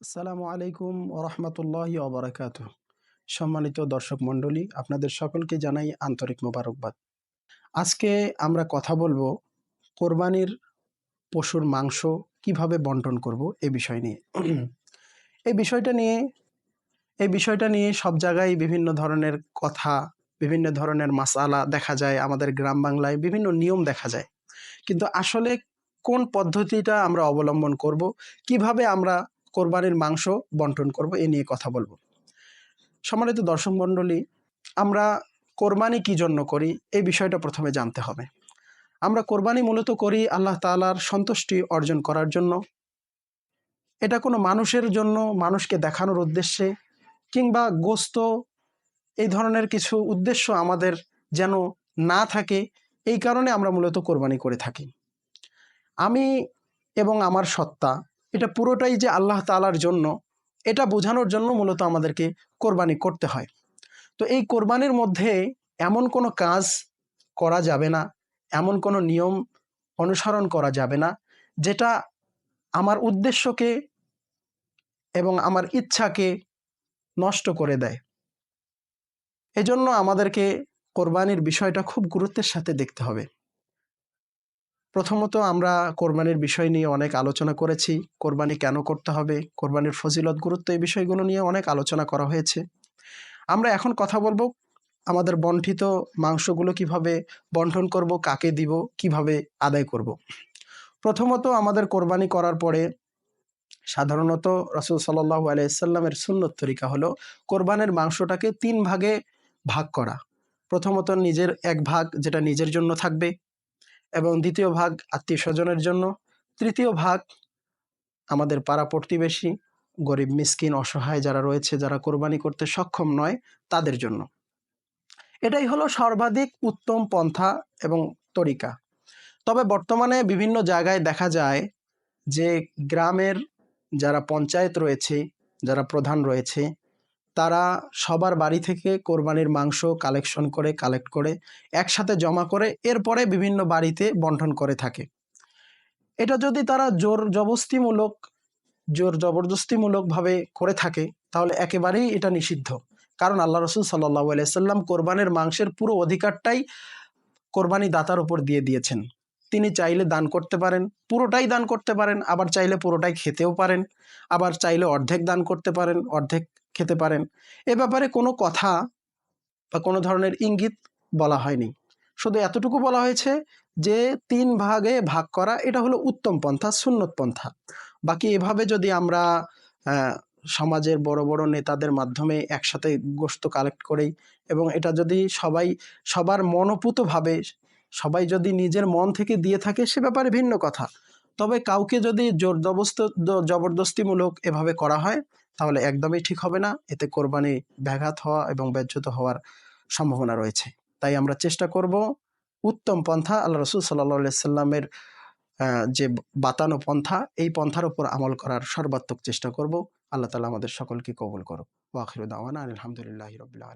আসসালামু আলাইকুম ওরহমতুল্লাহি অবরাকাত সম্মানিত দর্শক মণ্ডলী, আপনাদের সকলকে জানাই আন্তরিক মোবারকবাদ। আজকে আমরা কথা বলব কোরবানির পশুর মাংস কীভাবে বন্টন করব এ বিষয় নিয়ে। এই বিষয়টা নিয়ে, এই বিষয়টা নিয়ে সব জায়গায় বিভিন্ন ধরনের কথা, বিভিন্ন ধরনের মাসালা দেখা যায় আমাদের গ্রাম বাংলায়, বিভিন্ন নিয়ম দেখা যায়। কিন্তু আসলে কোন পদ্ধতিটা আমরা অবলম্বন করব, কীভাবে আমরা কোরবানির মাংস বন্টন করব, এ নিয়ে কথা বলব। সম্মানিত দর্শক মণ্ডলী, আমরা কোরবানি কি জন্য করি, এই বিষয়টা প্রথমে জানতে হবে। আমরা কোরবানি মূলত করি আল্লাহ তালার সন্তুষ্টি অর্জন করার জন্য। এটা কোনো মানুষের জন্য, মানুষকে দেখানোর উদ্দেশ্যে, কিংবা গোস্ত, এই ধরনের কিছু উদ্দেশ্য আমাদের যেন না থাকে, এই কারণে আমরা মূলত কোরবানি করে থাকি। আমি এবং আমার সত্তা এটা পুরোটাই যে আল্লাহ তালার জন্য, এটা বোঝানোর জন্য মূলত আমাদেরকে কোরবানি করতে হয়। তো এই কোরবানির মধ্যে এমন কোনো কাজ করা যাবে না, এমন কোনো নিয়ম অনুসরণ করা যাবে না, যেটা আমার উদ্দেশ্যকে এবং আমার ইচ্ছাকে নষ্ট করে দেয়। এজন্য আমাদেরকে কোরবানির বিষয়টা খুব গুরুত্বের সাথে দেখতে হবে। প্রথমত আমরা কোরবানির বিষয় নিয়ে অনেক আলোচনা করেছি, কোরবানি কেন করতে হবে, কোরবানির ফজিলত, গুরুত্ব এই বিষয়গুলো নিয়ে অনেক আলোচনা করা হয়েছে আমরা এখন কথা বলব আমাদের বন্ঠিত মাংসগুলো কীভাবে বন্টন করব, কাকে দিব, কীভাবে আদায় করব। প্রথমত আমাদের কোরবানি করার পরে সাধারণত রসুল সাল্লাহ আলাইসাল্লামের সুন্নত তরিকা হলো কোরবানের মাংসটাকে তিন ভাগে ভাগ করা প্রথমত নিজের এক ভাগ যেটা নিজের জন্য থাকবে এবং দ্বিতীয় ভাগ আত্মীয় স্বজনের জন্য। তৃতীয় ভাগ আমাদের পাড়া প্রতিবেশী, গরিব, মিসকিন, অসহায় যারা রয়েছে, যারা কোরবানি করতে সক্ষম নয়, তাদের জন্য। এটাই হলো সর্বাধিক উত্তম পন্থা এবং তরিকা। তবে বর্তমানে বিভিন্ন জায়গায় দেখা যায় যে গ্রামের যারা পঞ্চায়েত রয়েছে, যারা প্রধান রয়েছে তারা সবার বাড়ি থেকে কোরবানির মাংস কালেকশন করে কালেক্ট করে, একসাথে জমা করে, এরপরে বিভিন্ন বাড়িতে বন্টন করে থাকে। এটা যদি তারা জোর জবস্তিমূলক জোর জবরদস্তিমূলকভাবে করে থাকে, তাহলে একেবারেই এটা নিষিদ্ধ। কারণ আল্লাহ রসুল সাল্লাহ আলাইসাল্লাম কোরবানের মাংসের পুরো অধিকারটাই কোরবানি দাতার উপর দিয়ে দিয়েছেন। তিনি চাইলে দান করতে পারেন, পুরোটাই দান করতে পারেন, আবার চাইলে পুরোটাই খেতেও পারেন, আবার চাইলে অর্ধেক দান করতে পারেন, অর্ধেক খেতে পারেন। এ ব্যাপারে কোনো কথা বা কোনো ধরনের ইঙ্গিত বলা হয়নি। শুধু এতটুকু বলা হয়েছে যে, তিন ভাগে ভাগ করা এটা হলো উত্তম পন্থা, সুন্নত পন্থা। বাকি এভাবে যদি আমরা সমাজের বড় বড় নেতাদের মাধ্যমে একসাথে গোস্ত কালেক্ট করেই এবং এটা যদি সবাই, সবার মনোপুতভাবে, সবাই যদি নিজের মন থেকে দিয়ে থাকে, সে ব্যাপারে ভিন্ন কথা। তবে কাউকে যদি জোর জবস্ত জবরদস্তিমূলক এভাবে করা হয়, তাহলে একদমই ঠিক হবে না। এতে কোরবানি ব্যাঘাত হওয়া এবং ব্যাহ্যত হওয়ার সম্ভাবনা রয়েছে। তাই আমরা চেষ্টা করব উত্তম পন্থা, আল্লাহ রসুল সাল্লা সাল্লামের যে বাতানো পন্থা, এই পন্থার উপর আমল করার সর্বাত্মক চেষ্টা করব। আল্লাহ তালা আমাদের সকলকে কবুল করো ওয়াখির আলহামদুলিল্লাহ রবিল্লা